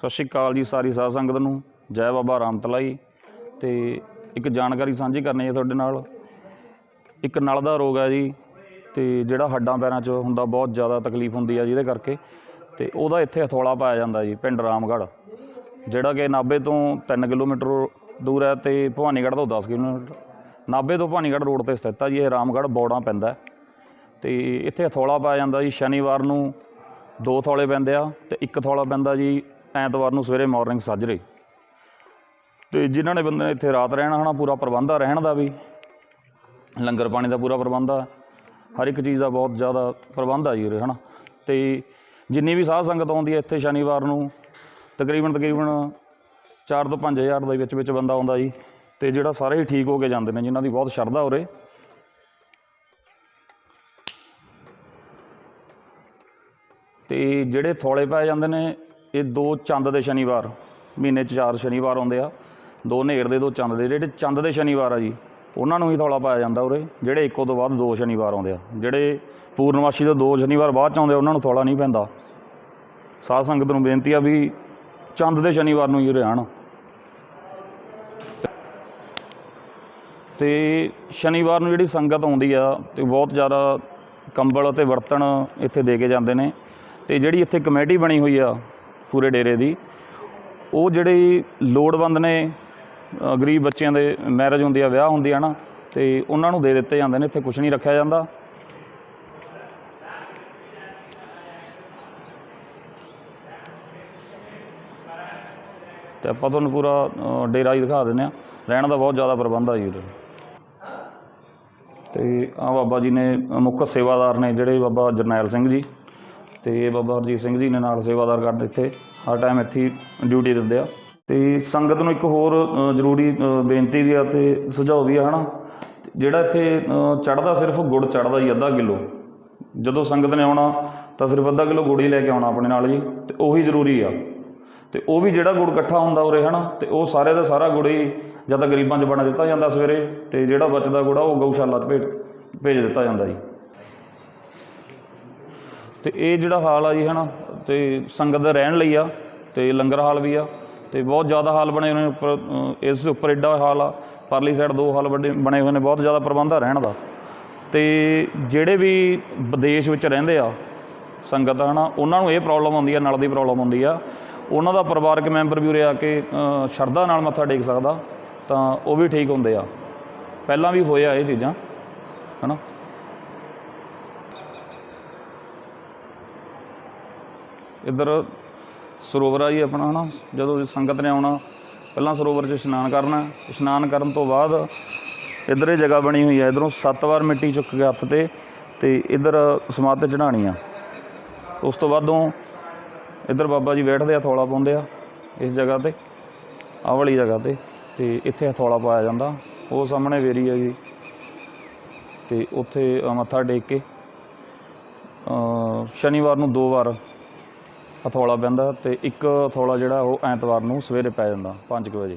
ਸਤਿ ਸ਼੍ਰੀ ਅਕਾਲ ਜੀ ਸਾਰੀ ਸਾਧ ਸੰਗਤ ਨੂੰ। ਜੈ ਬਾਬਾ ਰਾਮਤਲਾਈ। ਤੇ ਇੱਕ ਜਾਣਕਾਰੀ ਸਾਂਝੀ ਕਰਨੀ ਹੈ ਤੁਹਾਡੇ ਨਾਲ। ਇੱਕ ਨਲ ਦਾ ਰੋਗ ਹੈ ਜੀ, ਤੇ ਜਿਹੜਾ ਹੱਡਾਂ ਪੈਰਾਂ 'ਚ ਹੁੰਦਾ ਬਹੁਤ ਜ਼ਿਆਦਾ ਤਕਲੀਫ ਹੁੰਦੀ ਆ ਜਿਹਦੇ ਕਰਕੇ। ਤੇ ਉਹਦਾ ਇੱਥੇ ਹਥੌਲਾ ਪਾਇਆ ਜਾਂਦਾ ਜੀ, ਪਿੰਡ ਰਾਮਗੜ੍ਹ। ਜਿਹੜਾ ਕਿ ਨਾਭੇ ਤੋਂ 3 ਕਿਲੋਮੀਟਰ ਦੂਰ ਹੈ ਤੇ ਭਵਾਨੀਗੜ੍ਹ ਤੋਂ 10 ਕਿਲੋਮੀਟਰ। ਨਾਭੇ ਤੋਂ ਭਵਾਨੀਗੜ੍ਹ ਰੋਡ ਤੇ ਸਥਿਤ ਹੈ ਜੀ, ਇਹ ਰਾਮਗੜ੍ਹ ਬੌੜਾਂ ਪੈਂਦਾ ਹੈ। ਤੇ ਇੱਥੇ ਹਥੌਲਾ ਪਾਇਆ ਜਾਂਦਾ ਜੀ, ਸ਼ਨੀਵਾਰ ਨੂੰ ਦੋ ਥੌਲੇ ਪੈਂਦੇ ਆ ਤੇ ਇੱਕ ਥੌਲਾ ਪੈਂਦਾ ਜੀ ਐਤਵਾਰ ਨੂੰ ਸਵੇਰੇ ਮਾਰਨਿੰਗ ਸਾਜਰੇ। ਤੇ ਜਿਨ੍ਹਾਂ ਨੇ ਬੰਦੇ ਨੇ ਇੱਥੇ ਰਾਤ ਰਹਿਣਾ ਹਨਾ ਪੂਰਾ ਪ੍ਰਬੰਧ ਆ ਰਹਿਣ ਦਾ ਵੀ। ਲੰਗਰ ਪਾਣੀ ਦਾ ਪੂਰਾ ਪ੍ਰਬੰਧ ਆ। ਹਰ ਇੱਕ ਚੀਜ਼ ਦਾ ਬਹੁਤ ਜ਼ਿਆਦਾ ਪ੍ਰਬੰਧ ਆ ਜੀ ਉਰੇ, ਹਨਾ। ਤੇ ਜਿੰਨੀ ਵੀ ਸਾਧ ਸੰਗਤ ਆਉਂਦੀ ਹੈ ਇੱਥੇ ਸ਼ਨੀਵਾਰ ਨੂੰ, ਤਕਰੀਬਨ ਤਕਰੀਬਨ 4 ਤੋਂ 5000 ਦੇ ਵਿੱਚ ਵਿੱਚ ਬੰਦਾ ਆਉਂਦਾ ਜੀ। ਤੇ ਜਿਹੜਾ ਸਾਰੇ ਹੀ ਠੀਕ ਹੋ ਕੇ ਜਾਂਦੇ ਨੇ, ਜਿਨ੍ਹਾਂ ਦੀ ਬਹੁਤ ਸ਼ਰਧਾ ਉਰੇ। ਤੇ ਜਿਹੜੇ ਥੋਲੇ ਪੈ ਜਾਂਦੇ ਨੇ ਇਹ ਦੋ ਚੰਦ ਦੇ ਸ਼ਨੀਵਾਰ, ਮਹੀਨੇ 'ਚ ਚਾਰ ਸ਼ਨੀਵਾਰ ਆਉਂਦੇ ਆ। ਦੋ ਨੇੜ ਦੇ, ਦੋ ਚੰਦ ਦੇ। ਜਿਹੜੇ ਚੰਦ ਦੇ ਸ਼ਨੀਵਾਰ ਆ ਜੀ, ਉਹਨਾਂ ਨੂੰ ਹੀ ਥੌਲਾ ਪਾਇਆ ਜਾਂਦਾ ਉਰੇ। ਜਿਹੜੇ ਇੱਕੋ ਤੋਂ ਬਾਅਦ ਦੋ ਸ਼ਨੀਵਾਰ ਆਉਂਦੇ ਆ। ਜਿਹੜੇ ਪੂਰਨਮਾਸ਼ੀ ਤੋਂ ਦੋ ਸ਼ਨੀਵਾਰ ਬਾਅਦ ਚ ਆਉਂਦੇ ਉਹਨਾਂ ਨੂੰ ਥੌਲਾ ਨਹੀਂ ਪੈਂਦਾ। ਸਾਧ ਸੰਗਤ ਨੂੰ ਬੇਨਤੀ ਆ ਵੀ ਚੰਦ ਦੇ ਸ਼ਨੀਵਾਰ ਨੂੰ ਹੀ ਉਰੇ ਆਉਣ ਤੇ ਸ਼ਨੀਵਾਰ ਨੂੰ ਜਿਹੜੀ ਸੰਗਤ ਆਉਂਦੀ ਆ, ਤੇ ਬਹੁਤ ਜ਼ਿਆਦਾ ਕੰਬਲ ਅਤੇ ਬਰਤਨ ਇੱਥੇ ਦੇ ਕੇ ਜਾਂਦੇ ਨੇ। ਤੇ ਜਿਹੜੀ ਇੱਥੇ ਕਮੇਟੀ ਬਣੀ ਹੋਈ ਆ ਪੂਰੇ ਡੇਰੇ ਦੀ। ਉਹ ਜਿਹੜੇ ਲੋੜਵੰਦ ਨੇ ਗਰੀਬ ਬੱਚਿਆਂ ਦੇ ਮੈਰਿਜ ਹੁੰਦੀ ਆ, ਵਿਆਹ ਹੁੰਦੀ ਆ ਨਾ, ਤੇ ਉਹਨਾਂ ਨੂੰ ਦੇ ਦਿੱਤੇ ਜਾਂਦੇ ਨੇ, ਇੱਥੇ ਕੁਝ ਨਹੀਂ ਰੱਖਿਆ ਜਾਂਦਾ। ਤੇ ਆਪਾਂ ਤੁਹਾਨੂੰ ਪੂਰਾ ਡੇਰਾ ਹੀ ਦਿਖਾ ਦਿੰਦੇ ਆ ਰਹਿਣ ਦਾ ਬਹੁਤ ਜ਼ਿਆਦਾ ਪ੍ਰਬੰਧ ਆ ਜੀ ਉਰੇ। ਤੇ ਆ ਬਾਬਾ ਜੀ ਨੇ ਮੁੱਖ ਸੇਵਾਦਾਰ ਨੇ, ਜਿਹੜੇ ਬਾਬਾ ਜਰਨੈਲ ਸਿੰਘ ਜੀ। ਤੇ ਬਾਬਾ ਹਰਜੀਤ ਸਿੰਘ ਜੀ ਨੇ ਨਾਲ ਸੇਵਾਦਾਰ ਕਰਦੇ ਇੱਥੇ ਹਰ ਟਾਈਮ ਇੱਥੇ ਡਿਊਟੀ ਦਿੰਦੇ ਆ। ਤੇ ਸੰਗਤ ਨੂੰ ਇੱਕ ਹੋਰ ਜ਼ਰੂਰੀ ਬੇਨਤੀ ਵੀ ਆ ਤੇ ਸੁਝਾਅ ਵੀ ਆ, ਹਨਾ? ਜਿਹੜਾ ਇੱਥੇ ਚੜਦਾ ਸਿਰਫ ਗੁੜ ਚੜਦਾ ਜੀ ਅੱਧਾ ਕਿਲੋ। ਜਦੋਂ ਸੰਗਤ ਨੇ ਆਉਣਾ, ਤਾਂ ਸਿਰਫ ਅੱਧਾ ਕਿਲੋ ਗੁੜ ਹੀ ਲੈ ਕੇ ਆਉਣਾ ਆਪਣੇ ਨਾਲ ਜੀ, ਤੇ ਉਹੀ ਜ਼ਰੂਰੀ ਆ। ਤੇ ਉਹ ਵੀ ਜਿਹੜਾ ਗੁੜ ਇਕੱਠਾ ਹੁੰਦਾ ਉਰੇ, ਹਨਾ? ਤੇ ਉਹ ਸਾਰੇ ਦਾ ਸਾਰਾ ਗੁੜ ਹੀ ਜਾਂ ਤਾਂ ਗਰੀਬਾਂ 'ਚ ਬਣਾ ਦਿੱਤਾ ਜਾਂਦਾ ਸਵੇਰੇ, ਤੇ ਜਿਹੜਾ ਬਚਦਾ ਗੁੜ ਆ, ਉਹ ਗਊਸ਼ਾਲਾ 'ਚ ਭੇਜ ਭੇਜ ਦਿੱਤਾ ਜਾਂਦਾ ਜੀ। ਤੇ ਇਹ ਜਿਹੜਾ ਹਾਲ ਆ ਜੀ ਹਨਾ, ਤੇ ਸੰਗਤ ਦੇ ਰਹਿਣ ਲਈ ਆ, ਤੇ ਲੰਗਰ ਹਾਲ ਵੀ ਆ, ਤੇ ਬਹੁਤ ਜ਼ਿਆਦਾ ਹਾਲ ਬਣੇ ਹੋਏ ਨੇ ਉੱਪਰ ਇਸ ਦੇ ਉੱਪਰ ਐਡਾ ਹਾਲ ਆ, ਪਰਲੀ ਸਾਈਡ ਦੋ ਹਾਲ ਵੱਡੇ ਬਣੇ ਹੋਏ ਨੇ, ਬਹੁਤ ਜ਼ਿਆਦਾ ਪ੍ਰਬੰਧ ਆ ਰਹਿਣ ਦਾ। ਤੇ ਜਿਹੜੇ ਵੀ ਵਿਦੇਸ਼ ਵਿੱਚ ਰਹਿੰਦੇ ਆ ਸੰਗਤ ਆ ਹਨਾ, ਉਹਨਾਂ ਨੂੰ ਇਹ ਪ੍ਰੋਬਲਮ ਆਉਂਦੀ ਆ, ਨਲ ਦੀ ਪ੍ਰੋਬਲਮ ਆਉਂਦੀ ਆ। ਉਹਨਾਂ ਦਾ ਪਰਿਵਾਰਕ ਮੈਂਬਰ ਵੀ ਉਰੇ ਆ ਕੇ ਸ਼ਰਧਾ ਨਾਲ ਮੱਥਾ ਟੇਕ ਸਕਦਾ, ਤਾਂ ਉਹ ਵੀ ਠੀਕ ਹੁੰਦੇ ਆ। ਪਹਿਲਾਂ ਵੀ ਹੋਇਆ ਇਹ ਚੀਜ਼ਾਂ, ਹਨਾ। ਇੱਧਰ ਸਰੋਵਰ ਆ ਜੀ ਆਪਣਾ, ਹਨਾ? ਜਦੋਂ ਸੰਗਤ ਨੇ ਆਉਣਾ, ਪਹਿਲਾਂ ਸਰੋਵਰ 'ਚ ਇਸ਼ਨਾਨ ਕਰਨਾ ਇਸ਼ਨਾਨ ਕਰਨ ਤੋਂ ਬਾਅਦ ਇੱਧਰ ਇਹ ਜਗ੍ਹਾ ਬਣੀ ਹੋਈ ਹੈ। ਇੱਧਰੋਂ ਸੱਤ ਵਾਰ ਮਿੱਟੀ ਚੁੱਕ ਕੇ ਹੱਥ ਤੇ ਤੇ ਇੱਧਰ ਸਮਾਧ ਤੇ ਚੜਾਣੀ ਆ। ਉਸ ਤੋਂ ਬਾਅਦੋਂ ਇੱਧਰ ਬਾਬਾ ਜੀ ਬੈਠਦੇ ਆ ਥੋਲਾ ਪਾਉਂਦੇ ਆ ਇਸ ਜਗ੍ਹਾ ਤੇ, ਆਹ ਵਾਲੀ ਜਗ੍ਹਾ ਤੇ ਤੇ ਇੱਥੇ ਹਥੌਲਾ ਪਾਇਆ ਜਾਂਦਾ। ਉਹ ਸਾਹਮਣੇ ਵੇਰੀ ਹੈ ਜੀ, ਤੇ ਉੱਥੇ ਮੱਥਾ ਟੇਕ ਕੇ ਸ਼ਨੀਵਾਰ ਨੂੰ ਦੋ ਵਾਰ ਹਥੌਲਾ ਪੈਂਦਾ ਤੇ ਇੱਕ ਹਥੌਲਾ ਜਿਹੜਾ ਉਹ ਐਤਵਾਰ ਨੂੰ ਸਵੇਰੇ ਪੈ ਜਾਂਦਾ 5 ਵਜੇ।